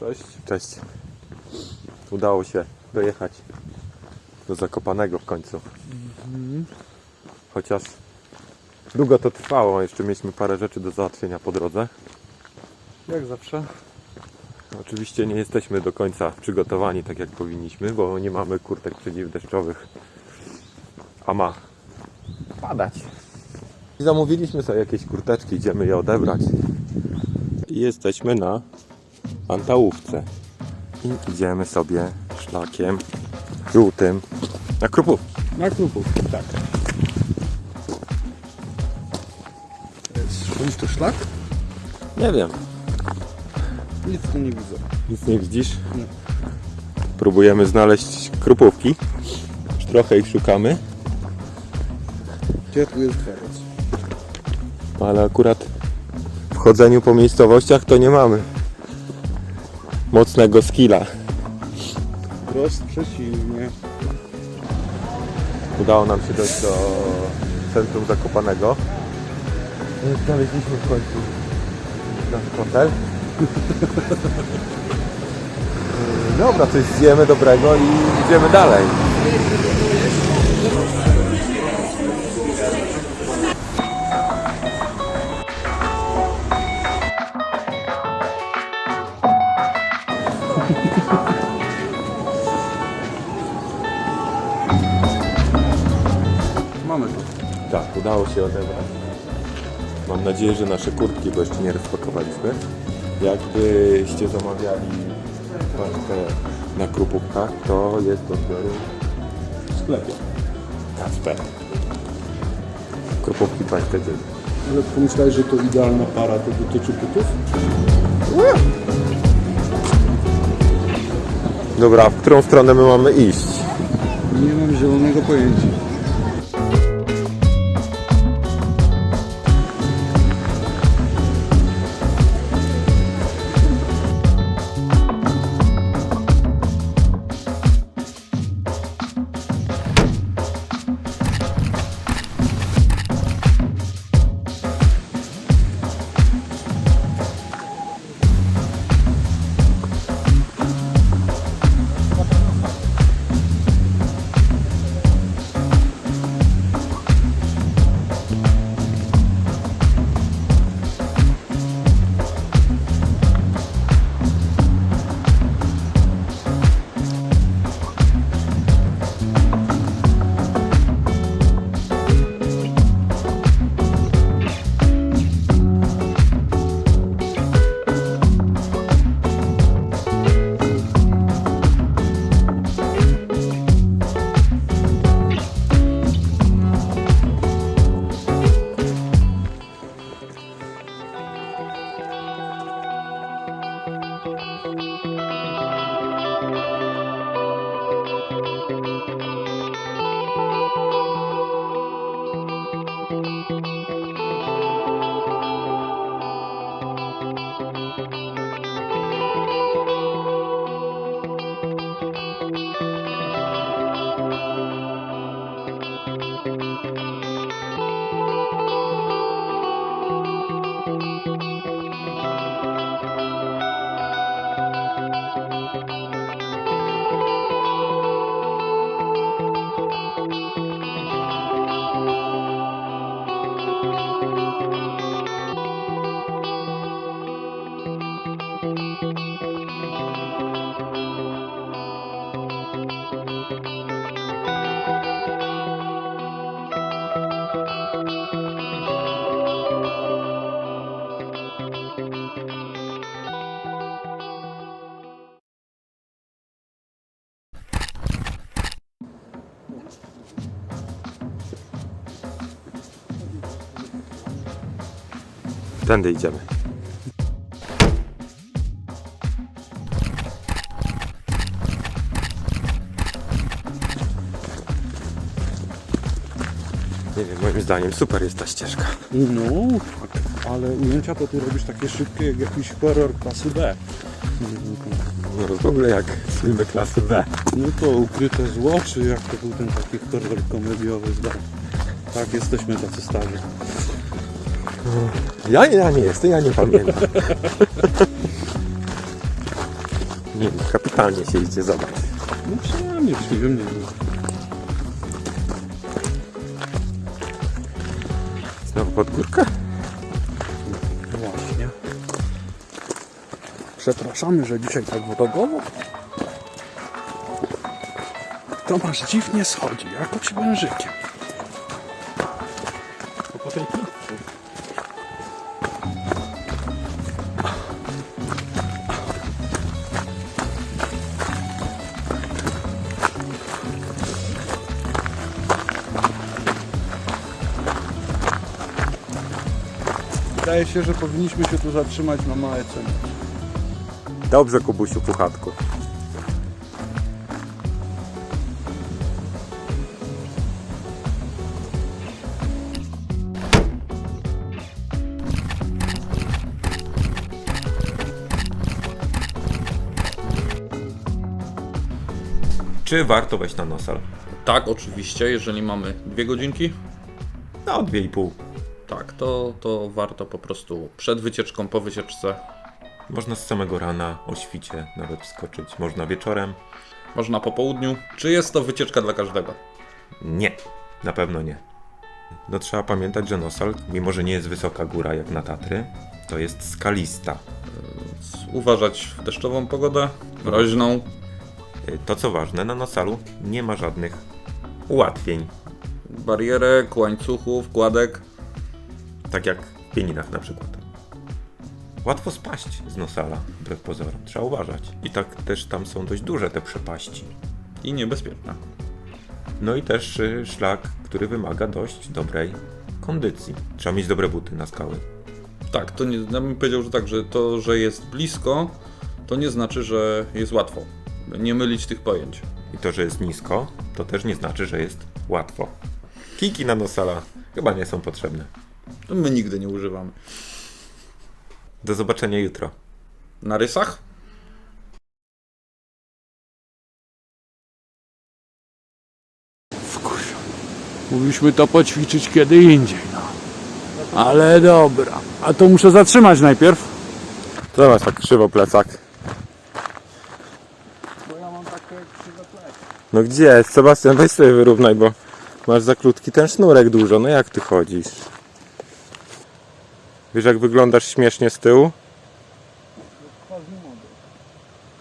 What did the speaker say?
Cześć. Cześć. Udało się dojechać do Zakopanego w końcu. Chociaż długo to trwało, jeszcze mieliśmy parę rzeczy do załatwienia po drodze. Jak zawsze. Oczywiście nie jesteśmy do końca przygotowani tak jak powinniśmy, bo nie mamy kurtek przeciwdeszczowych, a ma padać. I zamówiliśmy sobie jakieś kurteczki, idziemy je odebrać. I jesteśmy na Antałówce. I idziemy sobie szlakiem żółtym na Krupów. Na klubów. Tak. Jest to szlak? Nie wiem, Nic tu nie widzę. nic nie widzisz? Nie. Próbujemy znaleźć krupówki. Już trochę ich szukamy. Gdzie tu jest dworzec? ale akurat w chodzeniu po miejscowościach to nie mamy mocnego skilla. Wprost przeciwnie. Udało nam się dojść do centrum Zakopanego. I Znaleźliśmy w końcu nasz hotel. Dobra, coś zjemy dobrego i idziemy dalej. Tak, udało się odebrać. Mam nadzieję, że nasze kurtki, bo jeszcze nie rozpakowaliśmy. Jakbyście zamawiali paczkę na krupówkach, to jest do odbioru w sklepie. Kacper. Krupówki 29. Ale pomyślałeś, że to idealna para to dotyczy butów? Dobra, w którą stronę my mamy iść? Nie mam zielonego pojęcia. Tędy idziemy. Nie wiem, moim zdaniem super jest ta ścieżka. No, tak. ale ujęcia to ty robisz takie szybkie jak jakiś horror klasy B. No w ogóle jak filmy klasy B. No to ukryte zło, czy jak to był ten taki horror komediowy B? Tak, jesteśmy tacy starzy. Ja, ja nie jestem, ja nie pamiętam. Nie, kapitalnie się idzie, zobacz. No przyjemnie, przyjemnie. Znowu pod górkę? Właśnie. Przepraszamy, że dzisiaj tak wrogowo. Tomasz dziwnie schodzi, jako ci wężykiem. To po tej Wydaje się, że powinniśmy się tu zatrzymać na małe ceny. Dobrze, Kubusiu, puchatku. Czy warto wejść na nosal? Tak, oczywiście, jeżeli mamy dwie godzinki, No, dwie i pół. Tak, to, to warto po prostu przed wycieczką, po wycieczce. Można z samego rana o świcie nawet wskoczyć. Można wieczorem. Można po południu. Czy jest to wycieczka dla każdego? Nie, na pewno nie. No trzeba pamiętać, że Nosal, mimo że nie jest wysoka góra jak na Tatry, to jest skalista. Uważać w deszczową pogodę, mroźną. Y, To co ważne, na Nosalu nie ma żadnych ułatwień, Barierek, łańcuchów, kładek. Tak jak w pieninach na przykład. Łatwo spaść z Nosala, wbrew pozorom, trzeba uważać. I tak też tam są dość duże te przepaści. i niebezpieczna. No i też y, szlak, który wymaga dość dobrej kondycji. Trzeba mieć dobre buty na skały. Tak, to nie, ja bym powiedział, że tak, że to, że jest blisko, to nie znaczy, że jest łatwo. Nie mylić tych pojęć. I to, że jest nisko, to też nie znaczy, że jest łatwo. Kiki na Nosala chyba nie są potrzebne. To my nigdy nie używamy. Do zobaczenia jutro. Na rysach? Mogliśmy to poćwiczyć kiedy indziej, no. Ale dobra. A to muszę zatrzymać najpierw. Zobacz, tak krzywo plecak. Bo ja mam takie krzywe plecy. No gdzie? Sebastian, weź sobie wyrównaj, bo masz za krótki ten sznurek dużo. No jak ty chodzisz? Wiesz jak wyglądasz śmiesznie z tyłu?